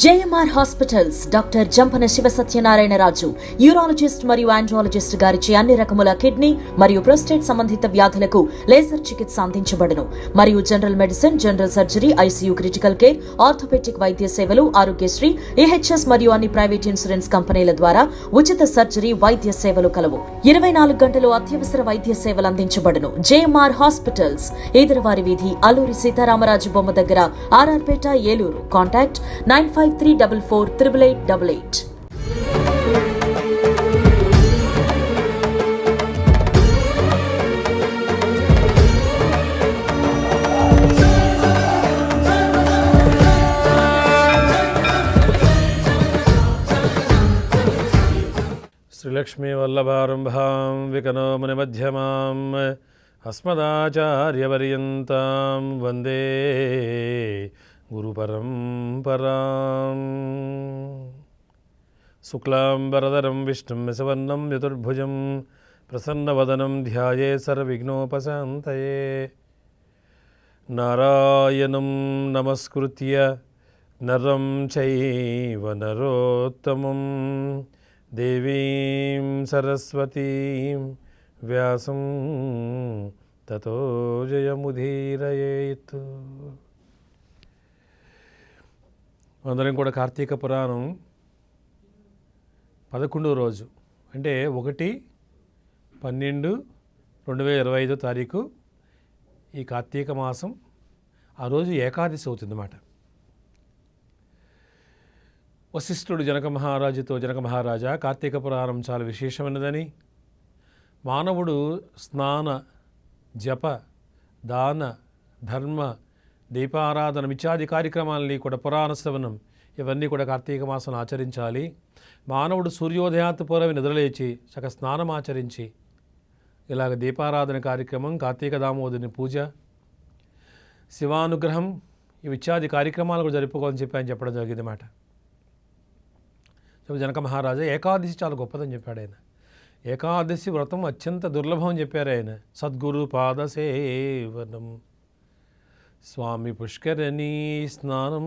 JMR hospitals doctor Jampana Siva Satyanarayanaraju urologist మరియు andrologist గారిచే అన్ని రకముల కిడ్నీ మరియు ప్రోస్టేట్ సంబంధిత వ్యాధులకు లేజర్ చికిత్స అందించబడును. మరియు general medicine general surgery ICU critical care orthopedic వైద్య సేవలు ఆరోగ్యశ్రీ ఏహెచ్ఎస్ మరియు అన్ని ప్రైవేట్ ఇన్సూరెన్స్ కంపెనీల ద్వారా ఉచిత సర్జరీ వైద్య సేవలు కలవు. ఇరవై నాలుగు గంటలు అత్యవసర వైద్య సేవలు అందించబడును. జేఎంఆర్ హాస్పిటల్స్ ఈదరవారి వీధి అల్లూరి సీతారామరాజు బొమ్మ దగ్గర RR Peta Eluru. Contact nine five three double four triple eight double eight శ్రీలక్ష్మీవల్లభారంభాం వికనో మునిమధ్యమాం అస్మదాచార్యపర్యంతం వందే గురుపరంపరాం శుక్లాంబరదరం విష్ణుం యశవర్ణం చతుర్భుజం ప్రసన్నవదనం ధ్యాయే సర్వవిఘ్నోపశాంతయే నారాయణం నమస్కృత్య నరం చైవ నరోత్తమం దేవీం సరస్వతీం వ్యాసం తతో జయముదీరయేత్ అందరం కూడా కార్తీక పురాణం పదకొండవ రోజు. అంటే ఒకటి పన్నెండు రెండు వేల ఇరవై ఐదో తారీఖు ఈ కార్తీక మాసం ఆ రోజు ఏకాదశి అవుతుందన్నమాట. వశిష్ఠుడు జనక మహారాజుతో జనక మహారాజా కార్తీక పురాణం చాలా విశేషమైనదని మానవుడు స్నాన జప దాన ధర్మ దీపారాధన ఇత్యాది కార్యక్రమాలని కూడా పురాణ శ్రవణం ఇవన్నీ కూడా కార్తీక మాసం ఆచరించాలి. మానవుడు సూర్యోదయాత్ పూర్వమే నిద్రలేచి చక్క స్నానం ఆచరించి ఇలాగ దీపారాధన కార్యక్రమం కార్తీక దామోదరుని పూజ శివానుగ్రహం ఇవి ఇత్యాది కార్యక్రమాలు కూడా జరుపుకోవాలని చెప్పి ఆయన చెప్పడం జరిగింది మాట. జనక మహారాజా ఏకాదశి చాలా గొప్పదని చెప్పాడు ఆయన. ఏకాదశి వ్రతం అత్యంత దుర్లభం అని చెప్పారు ఆయన. సద్గురు పాదసేవనం స్వామి పుష్కరణి స్నానం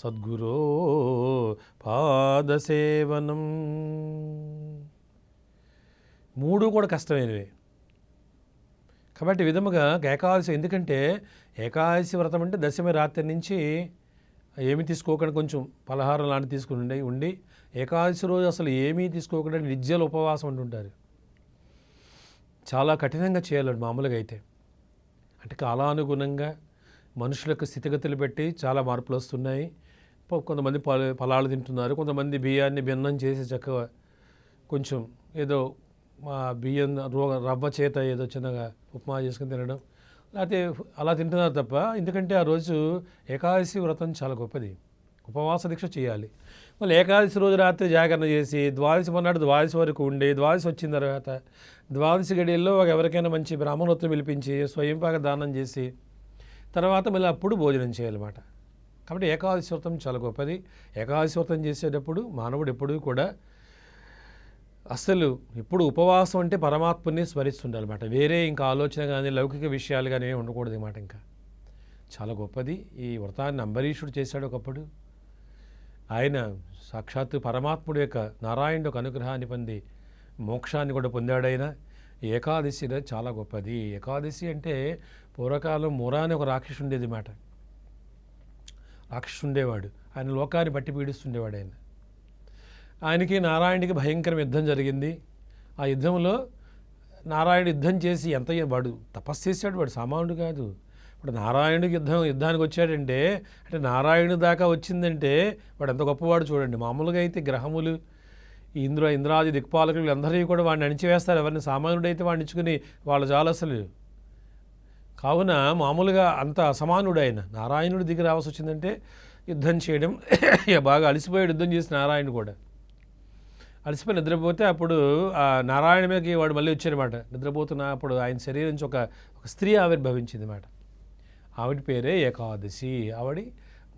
సద్గురో పాదసేవనం. మూడు కూడా కష్టమైనవి. కాబట్టి విధముగా ఏకాదశి ఎందుకంటే ఏకాదశి వ్రతం అంటే దశమి రాత్రి నుంచి ఏమి తీసుకోకుండా కొంచెం పలహారం లాంటి తీసుకుని ఉండి ఉండి ఏకాదశి రోజు అసలు ఏమీ తీసుకోకుండా నిత్యలు ఉపవాసం అంటుంటారు చాలా కఠినంగా చేయాలండి మామూలుగా అయితే. అంటే కాలానుగుణంగా మనుషులకు స్థితిగతులు పెట్టి చాలా మార్పులు వస్తున్నాయి. కొంతమంది పల ఫలాలు తింటున్నారు కొంతమంది బియ్యాన్ని భిన్నం చేసి చక్కగా కొంచెం ఏదో మా బియ్యం రో రవ్వ చేత ఏదో చిన్నగా ఉప్మా చేసుకుని తినడం. లేకపోతే అలా తింటున్నారు తప్ప ఎందుకంటే ఆ రోజు ఏకాదశి వ్రతం చాలా గొప్పది. ఉపవాస దీక్ష చేయాలి. మళ్ళీ ఏకాదశి రోజు రాత్రి జాగరణ చేసి ద్వాదశి మొన్నటి ద్వాదశి వరకు ఉండి ద్వాదశి వచ్చిన తర్వాత ద్వాదశి గడియల్లో ఒక ఎవరికైనా మంచి బ్రాహ్మణోత్వం పిలిపించి స్వయంపాక దానం చేసి తర్వాత మళ్ళీ అప్పుడు భోజనం చేయాలన్నమాట. కాబట్టి ఏకాదశి వ్రతం చాలా గొప్పది. ఏకాదశి వ్రతం చేసేటప్పుడు మానవుడు ఎప్పుడూ కూడా అసలు ఇప్పుడు ఉపవాసం అంటే పరమాత్మని స్మరిస్తుండాలన్నమాట. వేరే ఇంకా ఆలోచన కానీ లౌకిక విషయాలు కానీ ఉండకూడదు అన్నమాట ఇంకా. చాలా గొప్పది. ఈ వ్రతాన్ని అంబరీషుడు చేశాడు ఒకప్పుడు. ఆయన సాక్షాత్తు పరమాత్ముడు యొక్క నారాయణుడు యొక్క అనుగ్రహాన్ని పొంది మోక్షాన్ని కూడా పొందాడైన ఏకాదశి అనేది చాలా గొప్పది. ఏకాదశి అంటే పూర్వకాలం మురా అని ఒక రాక్షసు ఉండేది మాట. రాక్షసు ఉండేవాడు. ఆయన లోకాన్ని బట్టి పీడిస్తుండేవాడు ఆయన. ఆయనకి నారాయణుడికి భయంకర యుద్ధం జరిగింది. ఆ యుద్ధంలో నారాయణుడు యుద్ధం చేసి ఎంత వాడు తపస్సు చేశాడు వాడు సామాన్యుడు కాదు. ఇప్పుడు నారాయణుడికి యుద్ధం యుద్ధానికి వచ్చాడంటే అంటే నారాయణుడు దాకా వచ్చిందంటే వాడు ఎంత గొప్పవాడు చూడండి. మామూలుగా అయితే గ్రహములు ఇంద్ర ఇంద్రాది దిక్పాలకులు అందరినీ కూడా వాడిని అణిచివేస్తారు. ఎవరిని సామాన్యుడైతే వాడిని ఇచ్చుకుని వాళ్ళ చాలా అసలు. కావున మామూలుగా అంత అసమానుడు ఆయన. నారాయణుడి దిగి రావాల్సి వచ్చిందంటే యుద్ధం చేయడం ఇక బాగా అలసిపోయాడు యుద్ధం చేసి నారాయణుడు కూడా. అలసిపోయి నిద్రపోతే అప్పుడు ఆ నారాయణ మీదకి వాడు మళ్ళీ వచ్చాడనమాట నిద్రపోతున్న అప్పుడు ఆయన శరీరం నుంచి ఒక ఒక స్త్రీ ఆవిర్భవించింది అన్నమాట ఆవిడ పేరే ఏకాదశి. ఆవిడ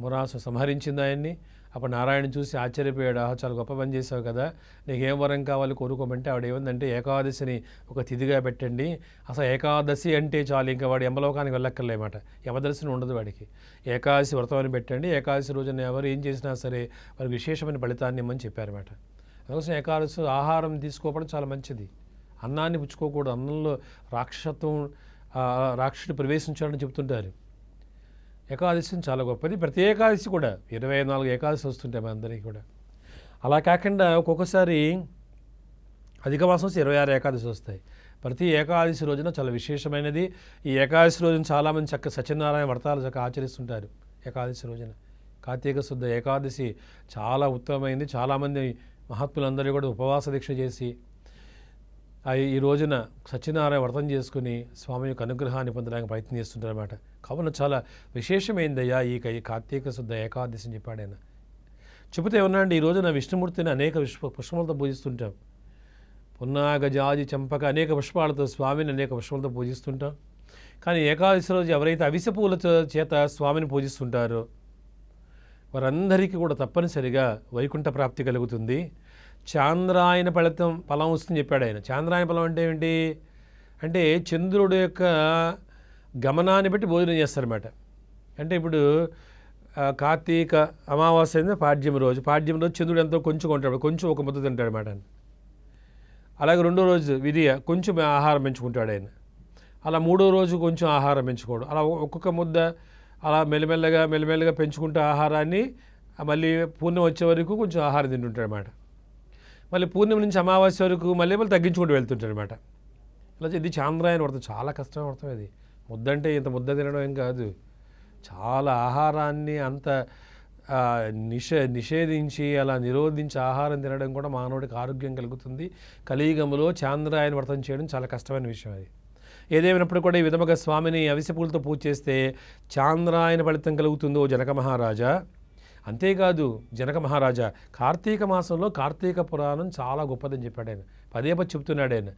మురాసు సంహరించింది ఆయన్ని. అప్పుడు నారాయణ చూసి ఆశ్చర్యపోయాడు. ఆహా చాలా గొప్ప పని చేసావు కదా. నీకేం వరం కావాలి కోరుకోమంటే ఆవిడ ఏమందంటే ఏకాదశిని ఒక తిథిగా పెట్టండి. అసలు ఏకాదశి అంటే చాలు. ఇంకా వాడు యమలోకానికి వెళ్ళక్కర్లేమాట. యమదర్శనం ఉండదు వాడికి. ఏకాదశి వ్రతం అని పెట్టండి. ఏకాదశి రోజున ఎవరు ఏం చేసినా సరే వారికి విశేషమైన ఫలితాన్ని ఇమ్మని చెప్పారన్నమాట. అందుకోసం ఏకాదశి ఆహారం తీసుకోవడం చాలా మంచిది. అన్నాన్ని పుచ్చుకోకూడదు. అన్నంలో రాక్షసత్వం రాక్షసుడు ప్రవేశించాడని చెప్తుంటారు ఏకాదశి చాలా గొప్పది. ప్రతి ఏకాదశి కూడా ఇరవై నాలుగు ఏకాదశి వస్తుంటాయి మనందరికీ కూడా. అలా కాకుండా ఒక్కొక్కసారి అధిక మాసం ఇరవై ఆరు ఏకాదశి వస్తాయి. ప్రతి ఏకాదశి రోజున చాలా విశేషమైనది. ఈ ఏకాదశి రోజున చాలామంది చక్క సత్యనారాయణ వ్రతాలు చక్క ఆచరిస్తుంటారు ఏకాదశి రోజున. కార్తీక శుద్ధ ఏకాదశి చాలా ఉత్తమమైంది. చాలామంది మహాత్ములందరూ కూడా ఉపవాస దీక్ష చేసి ఈ రోజున సత్యనారాయణ వ్రతం చేసుకుని స్వామి యొక్క అనుగ్రహాన్ని పొందడానికి ప్రయత్నం చేస్తుంటారన్నమాట. కావున చాలా విశేషమైందయ్యా ఈ కార్తీక శుద్ధ ఏకాదశి అని చెప్పాడు ఆయన. చెబితే ఏమన్నాండి ఈ రోజున విష్ణుమూర్తిని అనేక విశ్వ పుష్పములతో పూజిస్తుంటాం. పున్నాగ జాజి చంపక అనేక పుష్పాలతో స్వామిని అనేక పుష్పాలతో పూజిస్తుంటాం. కానీ ఏకాదశి రోజు ఎవరైతే అవిసె పూల చేత స్వామిని పూజిస్తుంటారో వారందరికీ కూడా తప్పనిసరిగా వైకుంఠ ప్రాప్తి కలుగుతుంది. చాంద్రాయన ఫలితం ఫలం వస్తుందని చెప్పాడు ఆయన. చాంద్రాయన ఫలం అంటే ఏంటి అంటే చంద్రుడు యొక్క గమనాన్ని బట్టి భోజనం చేస్తారన్నమాట. అంటే ఇప్పుడు కార్తీక అమావాస్య అనేది పాడ్యం రోజు పాడ్యం రోజు చంద్రుడు ఎంతో కొంచెం కొంటాడు కొంచెం ఒక ముద్ద తింటాడు అన్నమాట అలాగే రెండో రోజు విధియ కొంచెం ఆహారం పెంచుకుంటాడు ఆయన. అలా మూడో రోజు కొంచెం ఆహారం పెంచుకోవడం అలా ఒక్కొక్క ముద్ద అలా మెల్లమెల్లగా మెల్లమెల్లగా పెంచుకుంటే ఆహారాన్ని మళ్ళీ పూర్ణం వచ్చే వరకు కొంచెం ఆహారం తింటుంటాడు అనమాట మళ్ళీ పూర్ణిమ నుంచి అమావాస్య వరకు మళ్ళీ మళ్ళీ తగ్గించుకుంటూ వెళ్తుంటాడు అనమాట ఇలా ఇది చాంద్రాయన వ్రతం చాలా కష్టమైన వ్రతం ఇది. ముద్ద అంటే ఇంత ముద్ద తినడం ఏం కాదు. చాలా ఆహారాన్ని అంత నిషే నిష నిషేధించి అలా నిరోధించి ఆహారం తినడం కూడా మానవుడికి ఆరోగ్యం కలుగుతుంది. కలియుగంలో చాంద్రాయన వ్రతం చేయడం చాలా కష్టమైన విషయం అది. ఏదేమైనప్పుడు కూడా ఈ విధముగా స్వామిని అవిసెపూలతో పూజ చేస్తే చాంద్రాయన ఫలితం కలుగుతుందో జనక మహారాజా? అంతేకాదు జనక మహారాజా కార్తీక మాసంలో కార్తీక పురాణం చాలా గొప్పదని చెప్పాడు ఆయన. పదే పది చెప్తున్నాడు ఆయన.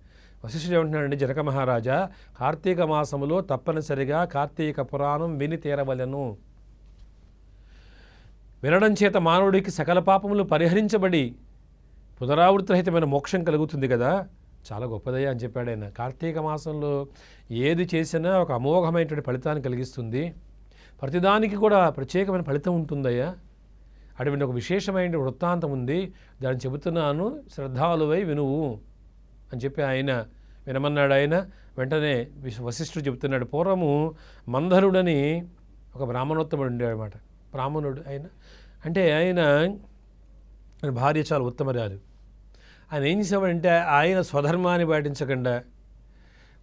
వశిష్ఠుడు ఏమంటున్నాడండి జనక మహారాజా కార్తీక మాసంలో తప్పనిసరిగా కార్తీక పురాణం విని తీరవలెను. వినడం చేత మానవుడికి సకల పాపములు పరిహరించబడి పునరావృతరహితమైన మోక్షం కలుగుతుంది కదా. చాలా గొప్పదయ్యా అని చెప్పాడు ఆయన. కార్తీక మాసంలో ఏది చేసినా ఒక అమోఘమైనటువంటి ఫలితాన్ని కలిగిస్తుంది. ప్రతిదానికి కూడా ప్రత్యేకమైన ఫలితం ఉంటుందయ్యా. అటువంటి ఒక విశేషమైన వృత్తాంతం ఉంది. దాన్ని చెబుతున్నాను శ్రద్ధాలువై వినువు అని చెప్పి ఆయన వినమన్నాడు ఆయన. వెంటనే వశిష్ఠుడు చెబుతున్నాడు పూర్వము మందరుడని ఒక బ్రాహ్మణోత్తముడు ఉండేవాడనమాట బ్రాహ్మణుడు ఆయన. అంటే ఆయన ఆయన భార్య చాలా ఉత్తమరాలు. ఆయన ఏం చేసేవాడంటే ఆయన స్వధర్మాన్ని పాటించకుండా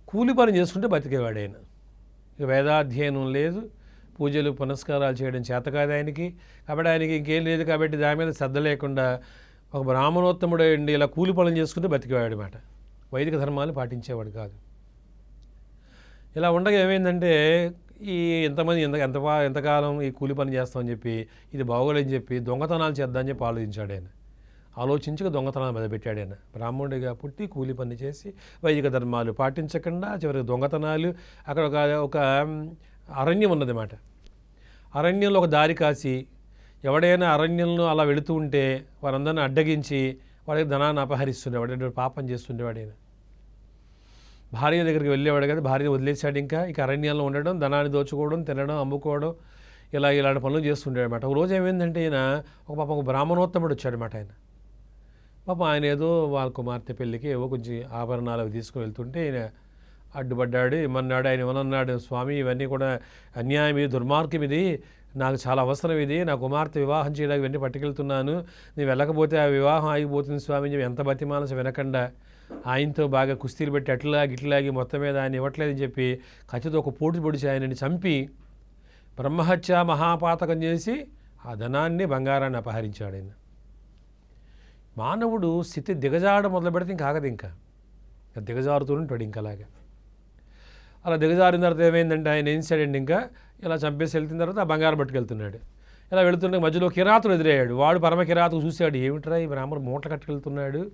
కూలి పని చేసుకుంటే బతికేవాడు ఆయన. ఇక వేదాధ్యయనం లేదు. పూజలు పునస్కారాలు చేయడం చేత కాదు ఆయనకి. కాబట్టి ఆయనకి ఇంకేం లేదు కాబట్టి దాని మీద శ్రద్ధ లేకుండా ఒక బ్రాహ్మణోత్తముడు అండి ఇలా కూలి పనులు చేసుకుంటే బతికేవాడు అనమాట వైదిక ధర్మాలు పాటించేవాడు కాదు. ఇలా ఉండగా ఏమైందంటే ఈ ఎంతమంది ఎంత ఎంత ఎంతకాలం ఈ కూలి పని చేస్తామని చెప్పి ఇది బాగోలేని చెప్పి దొంగతనాలు చేద్దామని చెప్పి ఆలోచించాడు ఆయన. ఆలోచించక దొంగతనాలు మొదలుపెట్టాడు ఆయన. బ్రాహ్మణుడిగా పుట్టి కూలి పని చేసి వైదిక ధర్మాలు పాటించకుండా చివరికి దొంగతనాలు అక్కడ ఒక ఒక అరణ్యం ఉన్నదన్నమాట. అరణ్యంలో ఒక దారి కాసి ఎవడైనా అరణ్యంలో అలా వెళుతూ ఉంటే వారందరిని అడ్డగించి వాడికి ధనాన్ని అపహరిస్తుండేవాడు పాపం చేస్తుండేవాడైనా ఆయన భార్య దగ్గరికి వెళ్ళేవాడు కదా భార్య వదిలేశాడు ఇంకా. ఇక అరణ్యంలో ఉండడం ధనాన్ని దోచుకోవడం తినడం అమ్ముకోవడం ఇలా ఇలాంటి పనులు చేస్తుండేవాడు అనమాట. ఒక రోజు ఏమైందంటే ఈయన ఒక పాప ఒక బ్రాహ్మణోత్తముడు వచ్చాడనమాట ఆయన. పాపం ఆయన ఏదో వాళ్ళ కుమార్తె పెళ్ళికి ఏవో కొంచెం ఆభరణాలు తీసుకుని వెళ్తుంటే ఈయన అడ్డుపడ్డాడు ఏమన్నాడు ఆయన ఏమన్నాడు స్వామి ఇవన్నీ కూడా అన్యాయం ఇది దుర్మార్గం ఇది నాకు చాలా అవసరం ఇది నా కుమార్తె వివాహం చేయడానికి ఇవన్నీ పట్టుకెళ్తున్నాను నేను వెళ్ళకపోతే ఆ వివాహం ఆగిపోతుంది స్వామి చెప్పి ఎంత బతిమానస వినకుండా ఆయనతో బాగా కుస్తీలు పెట్టి అట్లాగి ఇట్లాగి మొత్తం మీద ఆయన ఇవ్వట్లేదని చెప్పి కత్తితో ఒక పోటు పొడిచి ఆయనని చంపి బ్రహ్మహత్య మహాపాతకం చేసి ఆ ధనాన్ని బంగారాన్ని అపహరించాడు ఆయన. మానవుడు స్థితి దిగజాడ మొదలు పెడితే ఇంకా ఆగదు ఇంకా. దిగజారుతూ ఉంటాడు ఇంకా అలా దిగజారిన తర్వాత ఏమైందంటే ఆయన ఏం చేశాడండి ఇంకా? ఇలా చంపేసి వెళ్తున్న తర్వాత ఆ బంగారం పట్టుకెళ్తున్నాడు. ఇలా వెళుతుంటే మధ్యలో కిరాతులు ఎదురయ్యాడు. వాడు పరమ కిరాతకు చూశాడు ఏమిట్రా ఈ బ్రాహ్మణుడు మూటలు కట్టుకెళ్తున్నాడు?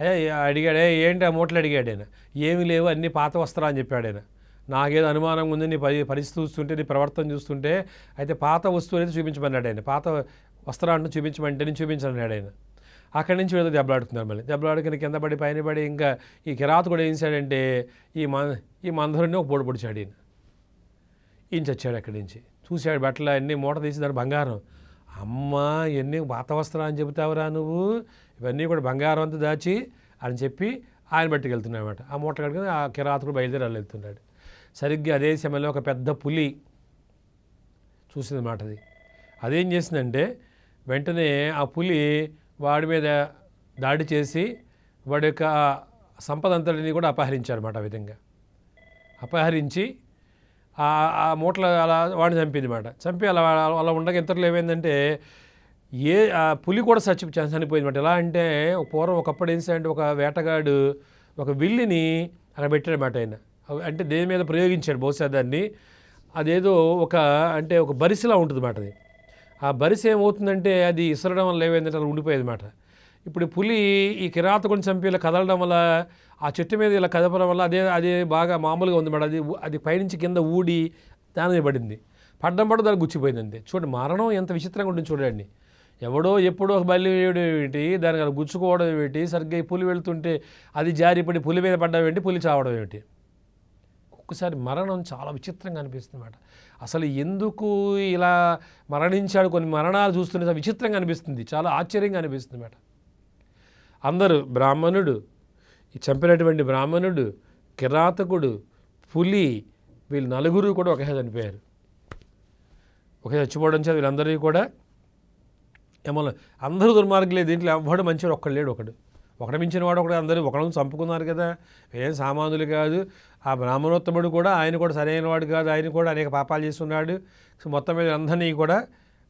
అయ్యా అడిగాడు ఏంటి ఆ మూటలు? అడిగాడు ఆయన. ఏమి లేవు అన్ని పాత వస్త్రాలు అని చెప్పాడు ఆయన. నాకేదో అనుమానం ఉంది నీ పరి పరిస్థితి చూస్తుంటే నీ ప్రవర్తన చూస్తుంటే అయితే పాత వస్తువు అనేది చూపించమన్నాడు ఆయన. పాత వస్త్రాన్ని చూపించమంటే నేను చూపించన్నాడు ఆయన. అక్కడి నుంచి వీళ్ళు దెబ్బలాడుతున్నారు మళ్ళీ. దెబ్బలాడుకుని కింద పడి పైన పడి ఇంకా ఈ కిరాత కూడా ఏం చేశాడంటే ఈ మన ఈ మందరుని ఒక పొడి పొడిచాడు ఈయన. ఈయన చచ్చాడు అక్కడి నుంచి. చూశాడు బట్టలు అన్నీ మూట తీసి దాని బంగారం. అమ్మ ఎన్ని పాత వస్త్రాలు అని చెబుతావురా నువ్వు. ఇవన్నీ కూడా బంగారం అంతా దాచి అని చెప్పి ఆయన బట్టికి ఆ మూట కడుకుని ఆ కిరాతకుడు బయలుదేరి వెళ్తున్నాడు. సరిగ్గా అదే సమయంలో ఒక పెద్ద పులి చూసింది అది. అదేం చేసిందంటే వెంటనే ఆ పులి వాడి మీద దాడి చేసి వాడి యొక్క సంపద అంతటిని కూడా అపహరించారన్నమాట ఆ విధంగా. అపహరించి ఆ మూటలు అలా వాడిని చంపింది మాట చంపి అలా అలా ఉండగా ఇంతలో ఏమైందంటే ఏ ఆ పులి కూడా చచ్చి చనిపోయింది మాట ఎలా అంటే పూర్వం ఒకప్పుడు ఏంటంటే ఒక వేటగాడు ఒక విల్లిని అక్కడ పెట్టాడన్నమాట ఆయన. అంటే దేని మీద ప్రయోగించాడు బహుశా దాన్ని. అదేదో ఒక అంటే ఒక బరిసిలా ఉంటుంది మాట అది. ఆ బరిసె ఏమవుతుందంటే అది ఇసరడం వల్ల ఏమైందంటే అలా ఉండిపోయేది మాట. ఇప్పుడు పులి ఈ కిరాతకుని చంపి ఇలా కదలడం వల్ల ఆ చెట్టు మీద ఇలా కదపడం వల్ల అదే అదే బాగా మామూలుగా ఉంది మేడం అది అది పైనుంచి కింద ఊడి దాని మీద పడింది. పడ్డం పడ దానికి గుచ్చిపోయింది అంతే చూడండి మరణం ఎంత విచిత్రంగా ఉంటుంది చూడండి. ఎవడో ఎప్పుడో ఒక బల్లి వేయడం ఏమిటి దానికి గుచ్చుకోవడం ఏమిటి సరిగ్గా పులి వెళ్తుంటే అది జారిపడి పులి మీద పడ్డం ఏంటి పులి చావడం ఏమిటి ఒక్కసారి మరణం చాలా విచిత్రంగా అనిపిస్తుంది అసలు ఎందుకు ఇలా మరణించాడు? కొన్ని మరణాలు చూస్తుంటే విచిత్రంగా అనిపిస్తుంది. చాలా ఆశ్చర్యంగా అనిపిస్తుంది అన్నమాట అందరూ బ్రాహ్మణుడు ఈ చంపినటువంటి బ్రాహ్మణుడు కిరాతకుడు పులి వీళ్ళు నలుగురు కూడా ఒకే చనిపోయారు. ఒకే చచ్చిపోవడం చేత వీళ్ళందరికీ కూడా ఏమన్నా అందరూ దుర్మార్గులే. దీంట్లో ఎవ్వడు మంచివాడు? ఒక్కడు లేడు ఒకడు. ఒకటి మించిన వాడు ఒకటి అందరూ ఒకళ్ళని చంపుకున్నారు కదా. ఏం సామాన్యులు కాదు. ఆ బ్రాహ్మణోత్తముడు కూడా ఆయన కూడా సరైన వాడు కాదు. ఆయన కూడా అనేక పాపాలు చేస్తున్నాడు. మొత్తం మీద అందరినీ కూడా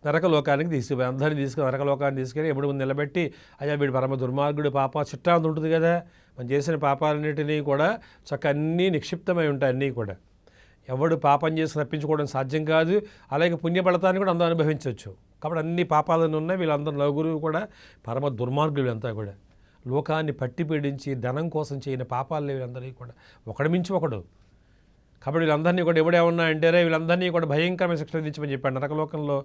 నరకలోకానికి తీసుకుపోయి అందరినీ తీసుకుని నరకలోకాన్ని తీసుకెళ్ళి ఎప్పుడు ముందు నిలబెట్టి అయ్యా వీడు పరమ దుర్మార్గుడు పాప చిట్టాంత ఉంటుంది కదా. మనం చేసిన పాపాలన్నిటినీ కూడా చక్క అన్నీ నిక్షిప్తమై ఉంటాయి అన్నీ కూడా. ఎవడు పాపం చేసి తప్పించుకోవడం సాధ్యం కాదు. అలాగే పుణ్యఫలితాన్ని కూడా అందరూ అనుభవించవచ్చు. కాబట్టి అన్ని పాపాలను ఉన్నాయి. వీళ్ళందరూ నలుగురు కూడా పరమ దుర్మార్గులు అంతా కూడా. లోకాన్ని పట్టి పీడించి ధనం కోసం చేయని పాపాలు వీళ్ళందరికీ కూడా. ఒకడి మించి ఒకడు. కాబట్టి వీళ్ళందరినీ కూడా ఎవడేమన్నా అంటారే వీళ్ళందరినీ కూడా భయంకరమైన శిక్షలు విధించమని చెప్పాడు. నరకలోకంలో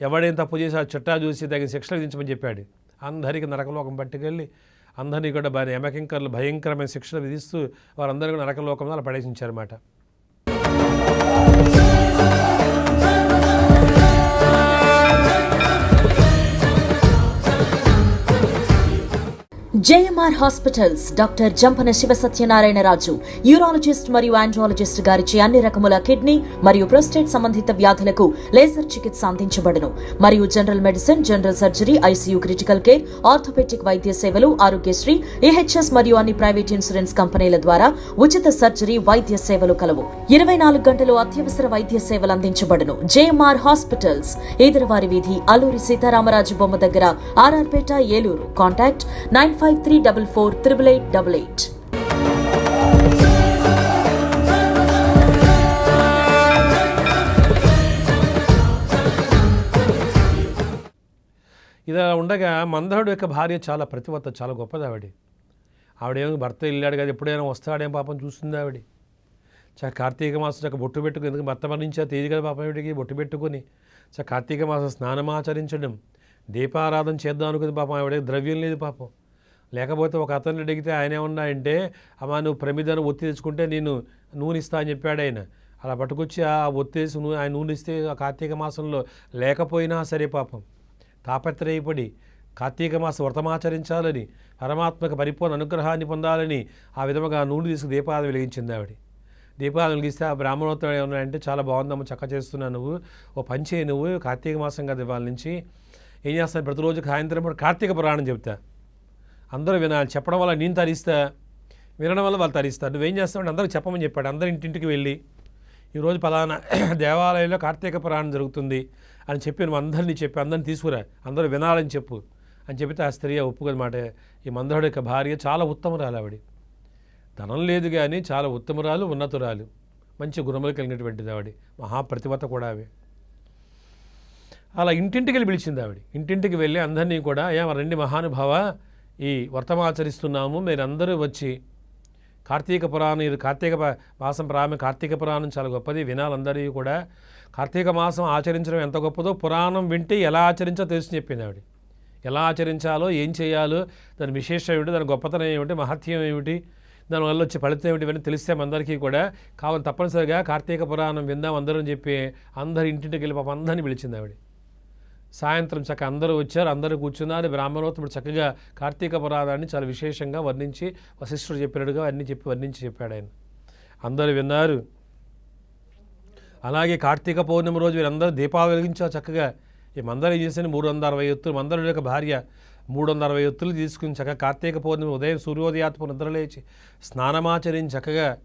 ఎవడేం తప్పు చేసి ఆ చుట్టా చూసి తగిన శిక్షలు విధించమని చెప్పాడు. అందరికీ నరకలోకం పట్టుకెళ్ళి అందరినీ కూడా భయ యమకింకర్లు భయంకరమైన శిక్షలు విధిస్తూ వారందరూ కూడా నరకలోకంలో అలా పడేసించారన్నమాట. JMR hospitals doctor Jampana Siva Satyanarayana Raju urologist మరియు ఆండ్రాలజిస్ట్ గారిచే అన్ని రకముల కిడ్నీ మరియు ప్రోస్టేట్ సంబంధిత వ్యాధులకు లేజర్ చికిత్స అందించబడును. మరియు general medicine general surgery ICU critical care orthopedic వైద్య సేవలు ఆరోగ్యశ్రీ ఏహెచ్ఎస్ మరియు అన్ని ప్రైవేట్ ఇన్సూరెన్స్ కంపెనీల ద్వారా ఉచిత సర్జరీ వైద్య సేవలు కలవు. ఇరవై నాలుగు గంటలు అత్యవసర వైద్య సేవలు అందించబడును. జేఎంఆర్ హాస్పిటల్స్ ఈదరవారి వీధి అల్లూరి సీతారామరాజు బొమ్మ దగ్గర RR Peta Eluru. Contact nine five three double four triple eight double eight. ఇలా ఉండగా మందహుడు యొక్క భార్య చాలా ప్రతివత్త చాలా గొప్పది ఆవిడ ఆవిడేమో భర్త వెళ్ళాడు కదా ఎప్పుడైనా వస్తాడేం పాపం చూస్తుంది ఆవిడ చా కార్తీక మాసం చక్క బొట్టు పెట్టుకుని ఎందుకు భర్త మరణించా తేదీ కదా పాపం ఆవిడికి బొట్టు పెట్టుకుని. చా కార్తీక మాసం స్నానమాచరించడం దీపారాధన చేద్దాం అనుకుంది పాపం ఆవిడ ద్రవ్యం లేదు పాపం. లేకపోతే ఒక అతన్ని అడిగితే ఆయన ఏమన్నాయంటే అమ్మా నువ్వు ప్రమిదను ఒత్తి తెచ్చుకుంటే నేను నూనె ఇస్తా అని చెప్పాడు ఆయన. అలా పట్టుకొచ్చి ఆ ఒత్తేసి నూనె ఆయన నూనె ఇస్తే ఆ కార్తీక మాసంలో లేకపోయినా సరే పాపం తాపత్రయపడి కార్తీక మాస వ్రతమాచరించాలని పరమాత్మక పరిపూర్ణ అనుగ్రహాన్ని పొందాలని ఆ విధముగా నూనె తీసుకు దీపాలను వెలిగించింది ఆవిడ. దీపాలు వెలిగిస్తే ఆ బ్రాహ్మణోత్తరం ఏమన్నాయంటే చాలా బాగుందమ్మ చక్క చేస్తున్నావు నువ్వు. ఓ పంచే నువ్వు కార్తీక మాసం కదా ఇవాళ నుంచి. ఏం చేస్తాను ప్రతిరోజు సాయంత్రం కార్తీక పురాణం చెప్తా. అందరూ వినాలి. చెప్పడం వల్ల నేను తరిస్తా వినడం వల్ల వాళ్ళు తరిస్తారు. నువ్వేం చేస్తావు అందరూ చెప్పమని చెప్పాడు. అందరి ఇంటింటికి వెళ్ళి ఈరోజు పలానా దేవాలయంలో కార్తీక పురాణం జరుగుతుంది అని చెప్పి నువ్వు అందరినీ చెప్పి అందరిని తీసుకురా. అందరూ వినాలని చెప్పు అని చెప్పితే ఆ స్త్రీ ఒప్పుకోదన్నమాట ఈ మందరుడు యొక్క భార్య చాలా ఉత్తమరాలు ఆవిడ. ధనం లేదు కానీ చాలా ఉత్తమరాలు ఉన్నతురాలు. మంచి గుణములు కలిగినటువంటిది ఆవిడ. మహాప్రతిభత కూడా అవి అలా ఇంటింటికి వెళ్ళి పిలిచింది ఆవిడ. ఇంటింటికి వెళ్ళి అందరినీ కూడా ఏ రండి మహానుభావ ఈ వ్రతం ఆచరిస్తున్నాము. మీరందరూ వచ్చి కార్తీక పురాణం ఇది కార్తీక మాసం ప్రారంభం కార్తీక పురాణం చాలా గొప్పది. వినాలందరికీ కూడా కార్తీక మాసం ఆచరించడం ఎంత గొప్పదో పురాణం వింటే ఎలా ఆచరించో తెలిసి చెప్పింది ఆవిడ. ఎలా ఆచరించాలో ఏం చేయాలో దాని విశేషం ఏమిటి దాని గొప్పతనం ఏమిటి మహత్యం ఏమిటి దానివల్ల వచ్చే ఫలితం ఏమిటి ఇవన్నీ తెలిస్తే అందరికీ కూడా కావాలి తప్పనిసరిగా కార్తీక పురాణం విందాం అందరం చెప్పి అందరి ఇంటింటికి వెళ్ళి పాపం అందరిని పిలిచింది ఆవిడ. సాయంత్రం చక్క అందరూ వచ్చారు అందరూ కూర్చున్నారు. బ్రాహ్మణోత్తముడు చక్కగా కార్తీక పురాణాన్ని చాలా విశేషంగా వర్ణించి వశిష్ఠుడు చెప్పినట్టుగా అన్ని చెప్పి వర్ణించి చెప్పాడు ఆయన. అందరూ విన్నారు. అలాగే కార్తీక పౌర్ణమి రోజు వీరందరూ దీపాలు వెలిగించారు చక్కగా ఈ మందరం ఏం చేసిన మూడు వందల అరవై ఎత్తులు మందరుడి యొక్క భార్య మూడు వందల అరవై ఎత్తులు తీసుకుని చక్కగా కార్తీక పౌర్ణమి ఉదయం సూర్యోదయాత్మ నిద్రలేచి స్నానమాచరించి చక్కగా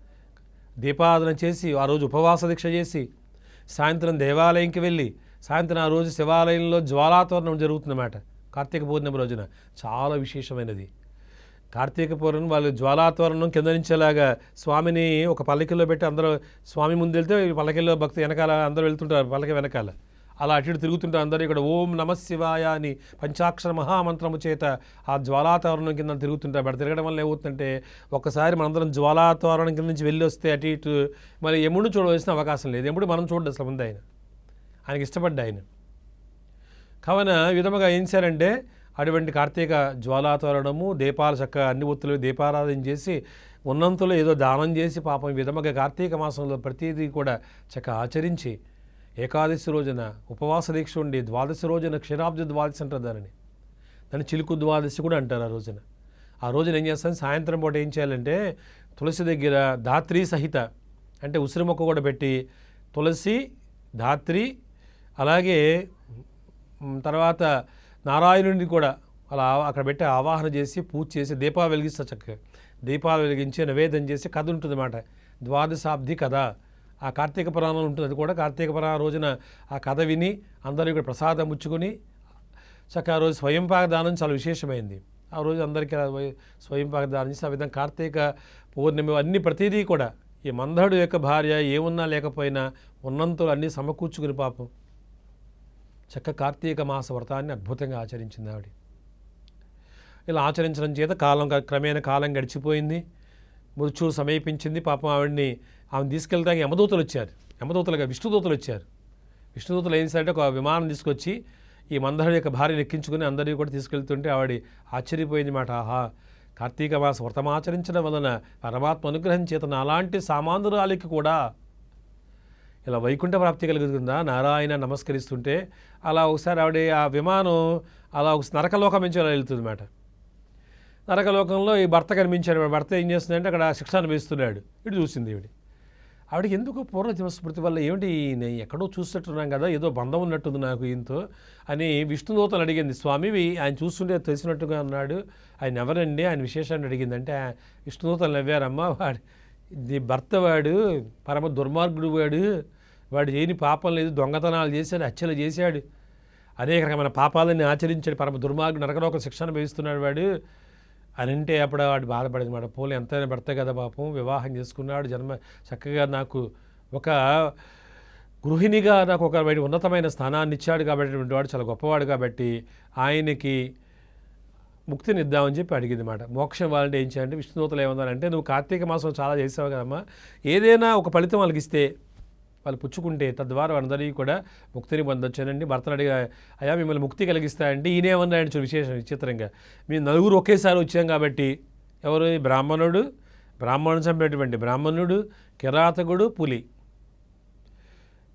దీపారాధన చేసి ఆ రోజు ఉపవాస దీక్ష చేసి సాయంత్రం దేవాలయంకి వెళ్ళి సాయంత్రం ఆ రోజు శివాలయంలో జ్వాలాతోరణం జరుగుతుందన్నమాట కార్తీక పౌర్ణమి రోజున. చాలా విశేషమైనది. కార్తీక పౌర్ణమి వాళ్ళు జ్వాలాతోరణం కింద నుంచేలాగా స్వామిని ఒక పల్లకిలో పెట్టి అందరూ స్వామి ముందు వెళ్తే ఈ పల్లకిలో భక్తి వెనకాల అందరూ వెళ్తుంటారు పల్లకి వెనకాల. అలా అటు ఇటు తిరుగుతుంటారు అందరూ ఇక్కడ ఓం నమ శివాయ అని పంచాక్షర మహామంత్రము చేత ఆ జ్వాలాతోరణం కింద తిరుగుతుంటారు. అక్కడ తిరగడం వల్ల ఏమవుతుందంటే ఒక్కసారి మనందరం జ్వాలాతోరణం కింద నుంచి వెళ్ళి వస్తే అటు ఇటు మరి ఎముడు చూడవలసిన అవకాశం లేదు. ఎముడు మనం చూడదు అసలు ముందు ఆయన ఆయనకి ఇష్టపడ్డ ఆయన. కావున విధముగా ఏం చేశారంటే అటువంటి కార్తీక జ్వాలాతోరణము దీపాలు చక్కగా అన్ని ఒత్తులు దీపారాధన చేసి ఉన్నంతలో ఏదో దానం చేసి పాపం విధముగా కార్తీక మాసంలో ప్రతిదీ కూడా చక్కగా ఆచరించి ఏకాదశి రోజున ఉపవాస దీక్ష ఉండి ద్వాదశి రోజున క్షీరాబ్ది ద్వాదశి అంటారు దానిని. దాన్ని చిలుకు ద్వాదశి కూడా అంటారు ఆ రోజున. ఆ రోజున ఏం చేస్తాను సాయంత్రం పూట ఏం చేయాలంటే తులసి దగ్గర ధాత్రి సహిత అంటే ఉసిరి మొక్క కూడా పెట్టి తులసి ధాత్రి అలాగే తర్వాత నారాయణుడిని కూడా అలా అక్కడ పెట్టి ఆవాహన చేసి పూజ చేసి దీపాలు వెలిగిస్తా చక్కగా. దీపాలు వెలిగించి నివేదన చేసి కథ ఉంటుంది అన్నమాట. ద్వాదశాబ్ది కథ. ఆ కార్తీక పురాణం ఉంటుంది. అది కూడా కార్తీక పురాణ రోజున ఆ కథ విని అందరూ ఇక్కడ ప్రసాదం ముచ్చుకొని చక్కగా ఆ రోజు స్వయంపాక దానం చాలా విశేషమైంది. ఆ రోజు అందరికీ స్వయంపాక దానం చేసి ఆ విధంగా కార్తీక పౌర్ణమి అన్ని ప్రతిదీ కూడా ఈ మందడు యొక్క భార్య ఏమున్నా లేకపోయినా ఉన్నంతలో అన్నీ సమకూర్చుకుని పాపం. చక్క కార్తీక మాస వ్రతాన్ని అద్భుతంగా ఆచరించింది ఆవిడ. ఇలా ఆచరించడం చేత కాలం క్రమేణ కాలం గడిచిపోయింది. మృత్యు సమీపించింది. పాపం ఆవిడ్ని ఆమె తీసుకెళ్తానికి యమదూతలు వచ్చారు. యమదూతలుగా విష్ణుదూతలు వచ్చారు. విష్ణుదూతలు ఏం చేశారంటే ఒక విమానం తీసుకొచ్చి ఈ మందరుడి యొక్క భార్యను ఎక్కించుకుని అందరినీ కూడా తీసుకెళ్తుంటే ఆవిడ ఆశ్చర్యపోయింది మాట. ఆహా! కార్తీక మాస వ్రతమాచరించడం వలన పరమాత్మ అనుగ్రహం చేత అలాంటి సామాన్యురాలికి కూడా ఇలా వైకుంఠ ప్రాప్తి కలుగుతుందా? నారాయణ నమస్కరిస్తుంటే అలా ఒకసారి ఆవిడ ఆ విమానం అలా ఒక నరకలోకం నుంచి అలా వెళ్తుంది అన్నమాట నరకలోకంలో ఈ భర్త కనిపించాడు భర్త ఏం చేస్తుందంటే అక్కడ శిక్ష అనుభవిస్తున్నాడు. ఇటు చూసింది ఈవిడ. ఆవిడకి ఎందుకు పూర్వజన్మ స్మృతి వల్ల ఏమిటి? నేను ఎక్కడో చూస్తున్నట్టున్నాం కదా ఏదో బంధం ఉన్నట్టుంది నాకు ఈయనతో అని విష్ణుదూతలు అడిగింది. స్వామివి ఆయన చూస్తుంటే తెలిసినట్టుగా అన్నాడు ఆయన ఎవరండి? ఆయన విశేషాన్ని అడిగిందంటే ఆ విష్ణుదూతలు నవ్వారమ్మా వాడు నీ భర్త వాడు పరమ దుర్మార్గుడు వాడు. వాడు చేయని పాపం లేదు దొంగతనాలు చేశాడు హత్యలు చేశాడు. అనేక రకమైన పాపాలని ఆచరించాడు. పరమ దుర్మార్గుడు నరకలోక శిక్షణ వేస్తున్నాడు వాడు. అని అంటే అప్పుడు వాడు బాధపడింది మాట పోలే ఎంతైనా భర్త కదా పాపం వివాహం చేసుకున్నాడు జన్మ చక్కగా నాకు ఒక గృహిణిగా నాకు ఒక ఉన్నతమైన స్థానాన్ని ఇచ్చాడు కాబట్టి వాడు చాలా గొప్పవాడు కాబట్టి ఆయనకి ముక్తిని ఇద్దామని చెప్పి అడిగింది మాట మోక్షం వాళ్ళంటే ఏం చేయాలంటే విష్ణుదూతలు ఏమన్నారంటే నువ్వు కార్తీక మాసం చాలా చేసావు కదమ్మా. ఏదైనా ఒక ఫలితం వాళ్ళకి ఇస్తే వాళ్ళు పుచ్చుకుంటే తద్వారా అందరికీ కూడా ముక్తిని పొందొచ్చానండి. భర్తలు అడిగా అయ్యా మిమ్మల్ని ముక్తి కలిగిస్తాయంటే ఈయనేమన్నాడు చూడు విశేషం విచిత్రంగా. మేము నలుగురు ఒకేసారి వచ్చాం కాబట్టి ఎవరు? బ్రాహ్మణుడు బ్రాహ్మణుడు చంపేటువంటి బ్రాహ్మణుడు కిరాతకుడు పులి.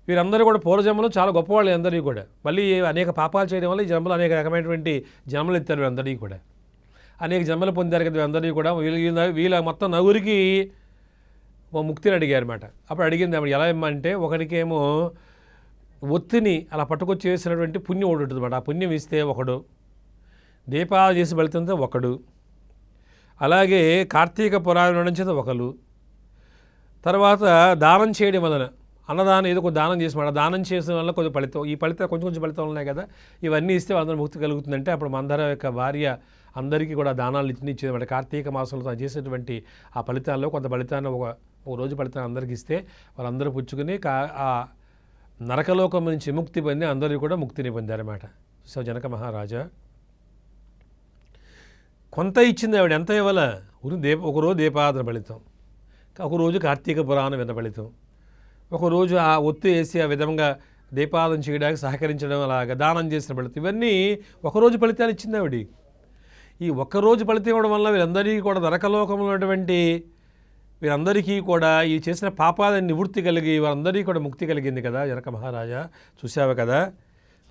వీరందరూ కూడా పూర్వజన్మలు చాలా గొప్పవాళ్ళు అందరికీ కూడా. మళ్ళీ అనేక పాపాలు చేయడం వల్ల ఈ జన్మలు అనేక రకమైనటువంటి జన్మలు ఎత్తారు వీరందరికీ కూడా. అనేక జన్మలు పొందారు కదా వీరందరికీ కూడా. వీళ్ళ వీళ్ళ- మొత్తం నగురికి ముక్తిని అడిగారు అనమాట అప్పుడు అడిగింది ఆవిడ ఎలా ఇమ్మంటే ఒకడికేమో ఒత్తిని అలా పట్టుకొచ్చి వేసినటువంటి పుణ్యం ఒకటి ఉంటుంది అనమాట ఆ పుణ్యం ఇస్తే ఒకడు దీపాలు చేసి బలితంతో ఒకడు అలాగే కార్తీక పురాణం నుంచి ఒకరు తర్వాత దానం చేయడం వలన అన్నదానం ఏదో కొంచెం దానం చేసి దానం చేసిన వల్ల కొంచెం ఫలితం ఈ ఫలితం కొంచెం కొంచెం ఫలితాలు ఉన్నాయి కదా. ఇవన్నీ ఇస్తే వాళ్ళందరూ ముక్తి కలుగుతుందంటే అప్పుడు మందర యొక్క భార్య అందరికీ కూడా దానాలు ఇచ్చి ఇచ్చేది కార్తీక మాసంలో తాను చేసినటువంటి ఆ ఫలితాల్లో కొంత ఫలితాన్ని ఒక ఒక రోజు ఫలితాన్ని అందరికి ఇస్తే వాళ్ళందరూ పుచ్చుకుని కా ఆ నరకలోకం నుంచి ముక్తి పొంది అందరూ కూడా ముక్తిని పొందారన్నమాట. సో జనక మహారాజా కొంత ఇచ్చింది ఆవిడ. ఎంత ఇవ్వాల? ఒక దీప ఒకరోజు దీపారాధన ఫలితం. ఒకరోజు కార్తీక పురాణం వినబడితం ఒకరోజు ఆ ఒత్తు వేసి ఆ విధంగా దీపాలను చేయడానికి సహకరించడం అలాగా దానం చేసిన ఫలితం. ఇవన్నీ ఒకరోజు ఫలితాలు ఇచ్చింది ఆవిడ. ఈ ఒక్కరోజు ఫలితం ఇవ్వడం వల్ల వీరందరికీ కూడా నరకలోకంలో ఉన్నటువంటి వీరందరికీ కూడా ఈ చేసిన పాపాలని నివృత్తి కలిగి వారందరికీ కూడా ముక్తి కలిగింది కదా జనక మహారాజా. చూసావు కదా?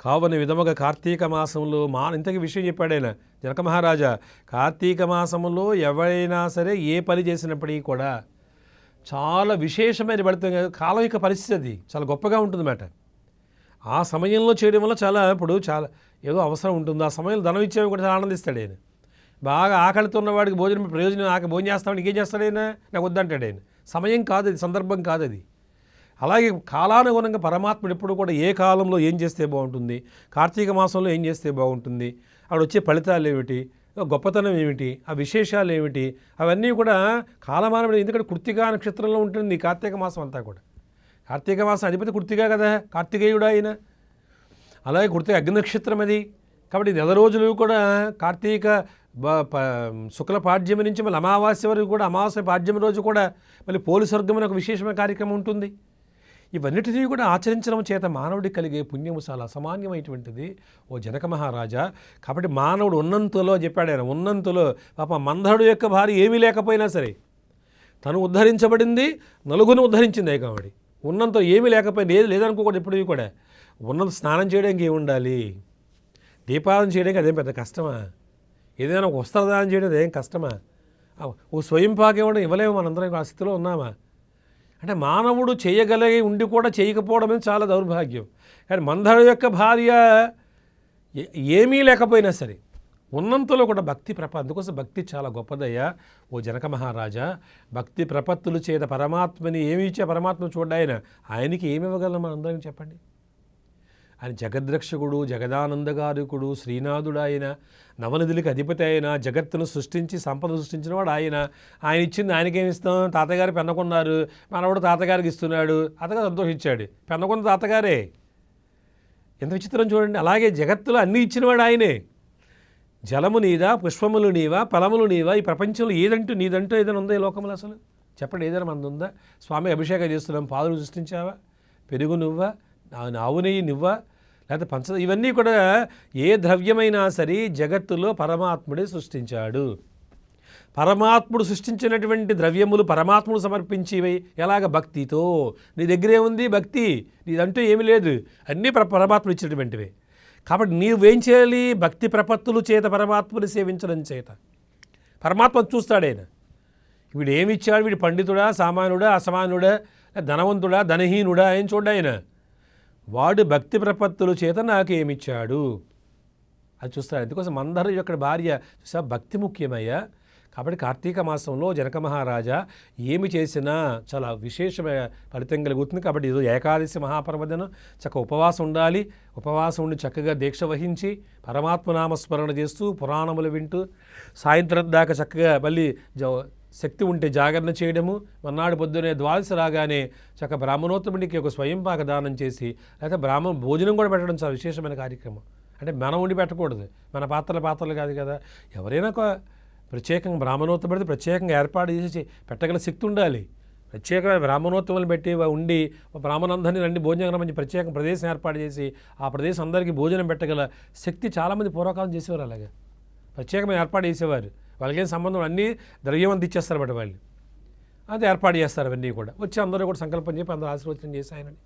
కావున విధముగా కార్తీక మాసంలో మా ఇంతకీ విషయం చెప్పాడైనా జనక మహారాజా. కార్తీక మాసంలో ఎవరైనా సరే ఏ పని చేసినప్పటికీ కూడా చాలా విశేషమైన ఫలితం కాలం యొక్క పరిస్థితి అది. చాలా గొప్పగా ఉంటుంది మాట ఆ సమయంలో చేయడం వల్ల చాలా ఇప్పుడు చాలా ఏదో అవసరం ఉంటుంది. ఆ సమయంలో ధనం ఇచ్చేవి కూడా చాలా ఆనందిస్తాడు ఆయన. బాగా ఆకలితో ఉన్నవాడికి భోజనం ప్రయోజనం ఆక భోజనం చేస్తామని ఇంకేం చేస్తాడు ఆయన? నాకు వద్దంటాడు ఆయన. సమయం కాదు అది సందర్భం కాదు అది. అలాగే కాలానుగుణంగా పరమాత్ముడు ఎప్పుడు కూడా ఏ కాలంలో ఏం చేస్తే బాగుంటుంది? కార్తీక మాసంలో ఏం చేస్తే బాగుంటుంది? అక్కడ వచ్చే ఫలితాలు ఏమిటి? గొప్పతనం ఏమిటి? ఆ విశేషాలు ఏమిటి? అవన్నీ కూడా కాలమానవుడు ఎందుకంటే కృత్తికా నక్షత్రంలో ఉంటుంది కార్తీక మాసం అంతా కూడా. కార్తీక మాసం అధిపతి కృత్తిగా కదా కార్తికేయుడు ఆయన. అలాగే కుర్తి అగ్ని నక్షత్రం అది. కాబట్టి నెల రోజులు కూడా కార్తీక శుక్ల పాడ్యమి నుంచి మళ్ళీ అమావాస్య వరకు కూడా అమావాస్య పాడ్యమి రోజు కూడా మళ్ళీ పోలి స్వర్గం ఒక విశేషమైన కార్యక్రమం ఉంటుంది. ఇవన్నిటినీ కూడా ఆచరించడం చేత మానవుడికి కలిగే పుణ్యము చాలా అసామాన్యమైనటువంటిది. ఓ జనక మహారాజా కాబట్టి మానవుడు ఉన్నంతలో చెప్పాడు ఆయన ఉన్నంతలో పాప మందరుడు యొక్క భార్య ఏమీ లేకపోయినా సరే తను ఉద్ధరించబడింది నలుగురిని ఉద్ధరించింది ఏకావిడి ఉన్నంత ఏమీ లేకపోయినా ఏది లేదనుకోకూడదు ఇప్పుడు కూడా. ఉన్నంత స్నానం చేయడానికి ఏమి ఉండాలి? దీపావళి చేయడానికి అదేం పెద్ద కష్టమా? ఏదైనా ఒక వస్త్రదానం చేయడం అదేం కష్టమా? ఓ స్వయం పాక ఇవ్వలేము మనందరం? ఆ స్థితిలో ఉన్నామా? అంటే మానవుడు చేయగలిగి ఉండి కూడా చేయకపోవడం అనేది చాలా దౌర్భాగ్యం. కానీ మందర యొక్క భార్య ఏమీ లేకపోయినా సరే ఉన్నంతలో కూడా భక్తి ప్రప అందుకోసం భక్తి చాలా గొప్పదయ్యా. ఓ జనక మహారాజా భక్తి ప్రపత్తులు చేత పరమాత్మని ఏమి ఇచ్చే పరమాత్మ చూడాయన ఆయనకి ఏమి ఇవ్వగలం మనందరం చెప్పండి? ఆయన జగద్రక్షకుడు జగదానందగారుకుడు శ్రీనాథుడు ఆయన నవనదులకు అధిపతి ఆయన జగత్తును సృష్టించి సంపద సృష్టించినవాడు ఆయన. ఆయన ఇచ్చింది ఆయనకేమి ఇస్తాం? తాతగారు పెన్నకున్నారు. మనవాడు తాతగారికి ఇస్తున్నాడు. అతగారు సంతోషించాడు. పెన్నకున్న తాతగారే. ఎంత విచిత్రం చూడండి. అలాగే జగత్తులో అన్నీ ఇచ్చినవాడు ఆయనే. జలము నీదా పుష్పములు నీవా ఫలములు నీవా ఈ ప్రపంచంలో ఏదంటూ నీదంటూ ఏదైనా ఉందా ఈ లోకంలో అసలు? చెప్పండి. ఏదైనా మంది ఉందా స్వామి అభిషేకం చేస్తున్నాం. పాదులు సృష్టించావా? పెరుగు నువ్వా? ఆవు నెయ్యి నువ్వా లేకపోతే పంచ ఇవన్నీ కూడా ఏ ద్రవ్యమైనా సరే జగత్తులో పరమాత్ముడే సృష్టించాడు. పరమాత్ముడు సృష్టించినటువంటి ద్రవ్యములు పరమాత్ముడు సమర్పించేవి ఎలాగ భక్తితో? నీ దగ్గరే ఉంది భక్తి నీదంటూ ఏమీ లేదు. అన్నీ పరమాత్ముడు ఇచ్చినటువంటివి. కాబట్టి నీవేం చేయాలి? భక్తి ప్రపత్తులు చేత పరమాత్మని సేవించడం చేత. పరమాత్మ చూస్తాడు ఆయన వీడు ఏమి ఇచ్చాడు? వీడు పండితుడా సామాన్యుడా అసమానుడా ధనవంతుడా ధనహీనుడా ఏం చూడ ఆయన వాడు భక్తి ప్రపత్తుల చేత నాకేమిచ్చాడు? అది చూస్తాడు. అందుకోసం మందరు యొక్క భార్య చూసా భక్తి ముఖ్యమయ్యా. కాబట్టి కార్తీక మాసంలో జనక మహారాజా ఏమి చేసినా చాలా విశేషమైన ఫలితం కలుగుతుంది. కాబట్టి ఇది ఏకాదశి మహాపర్వదనం చక్కగా ఉపవాసం ఉండాలి. ఉపవాసం ఉండి చక్కగా దీక్ష వహించి పరమాత్మ నామస్మరణ చేస్తూ పురాణములు వింటూ సాయంత్రం దాకా చక్కగా మళ్ళీ శక్తి ఉంటే జాగరణ చేయడము మన్నాడు పొద్దునే ద్వాదశ రాగానే చక్క బ్రాహ్మణోత్తముడికి ఒక స్వయంపాక దానం చేసి లేకపోతే బ్రాహ్మణ భోజనం కూడా పెట్టడం చాలా విశేషమైన కార్యక్రమం. అంటే మనం ఉండి పెట్టకూడదు. మన పాత్రల పాత్రలు కాదు కదా. ఎవరైనా ఒక ప్రత్యేకంగా బ్రాహ్మణోత్తముడితే ప్రత్యేకంగా ఏర్పాటు చేసి పెట్టగల శక్తి ఉండాలి. ప్రత్యేకమైన బ్రాహ్మణోత్తములు పెట్టి ఉండి బ్రాహ్మణందరినీ రండి భోజనం మంచి ప్రత్యేక ప్రదేశం ఏర్పాటు చేసి ఆ ప్రదేశం అందరికీ భోజనం పెట్టగల శక్తి చాలామంది పూర్వకాలం చేసేవారు అలాగే. ప్రత్యేకమైన ఏర్పాటు చేసేవారు. వాళ్ళకేం సంబంధం అన్నీ ద్రవ్యం ఇచ్చేస్తారన్నమాట అన్నమాట వాళ్ళు అది ఏర్పాటు చేస్తారు అవన్నీ కూడా. వచ్చి అందరూ కూడా సంకల్పం చెప్పి అందరూ ఆశీర్వచనం చేసి ఆయనని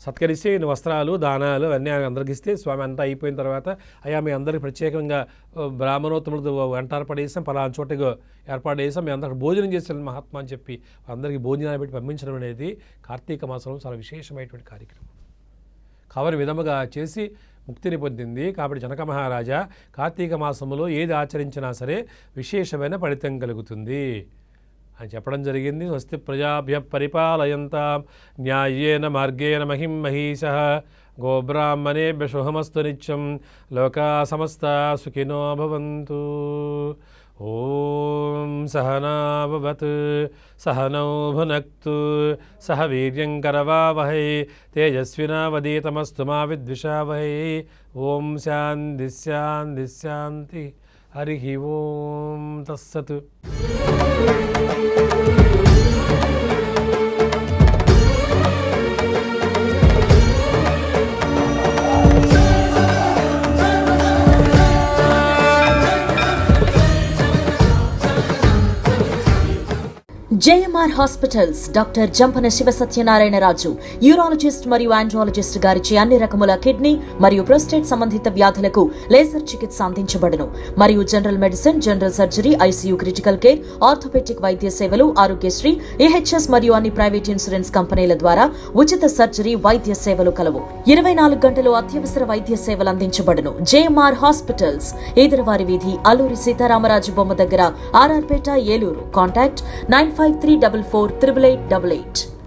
సత్కరిస్తే ఈయన వస్త్రాలు దానాలు అన్నీ ఆయన అందరికి ఇస్తే స్వామి అంతా అయిపోయిన తర్వాత అయ్యా మీ అందరికి ప్రత్యేకంగా ఆ, వెంటారు పడేసాం పలానా చోటగా ఏర్పాటు చేసాం మీ అందరికి భోజనం చేసిన మహాత్మా అని చెప్పి అందరికీ భోజనాలు పెట్టి పంపించడం అనేది కార్తీక మాసంలో చాలా విశేషమైనటువంటి కార్యక్రమం. కావని విధముగా చేసి ముక్తిని పొందింది. కాబట్టి జనక మహారాజా కార్తీక మాసంలో ఏది ఆచరించినా సరే విశేషమైన ఫలితం కలుగుతుంది. అని చెప్పడం జరిగింది. స్వస్తి ప్రజాభ్య పరిపాలయంతా. న్యాయేన మార్గేణ మహిం మహీశ. గోబ్రాహ్మణేభ్య శుభమస్తు నిత్యం. లోకా సమస్త సుఖినో భవంతు. ఓం సహనాభవత్ సహనౌ భునక్తు సహ వీర్యం కరవావహై తేజస్వినావదీతమస్తు మా విద్విషావహై. ఓం శాంతి శాంతి శాంతి. Jam JMR hospitals doctor Jampana Siva Satyanarayana Raju urologist మరియు ఆండ్రాలజిస్ట్ గారిచే అన్ని రకముల కిడ్నీ మరియు ప్రోస్టేట్ సంబంధిత వ్యాధులకు లేజర్ చికిత్స అందించబడును. మరియు general medicine general surgery ICU critical care orthopedic వైద్య సేవలు ఆరోగ్యశ్రీ ఏహెచ్ఎస్ మరియు అన్ని ప్రైవేట్ ఇన్సూరెన్స్ కంపెనీల ద్వారా ఉచిత సర్జరీ వైద్య సేవలు కలవు. ఇరవై నాలుగు గంటలు అత్యవసర వైద్య సేవలు అందించబడును. జేఎంఆర్ హాస్పిటల్స్ ఈదరవారి వీధి అల్లూరి సీతారామరాజు బొమ్మ దగ్గర RR Peta Eluru. Contact nine five three double four triple eight double eight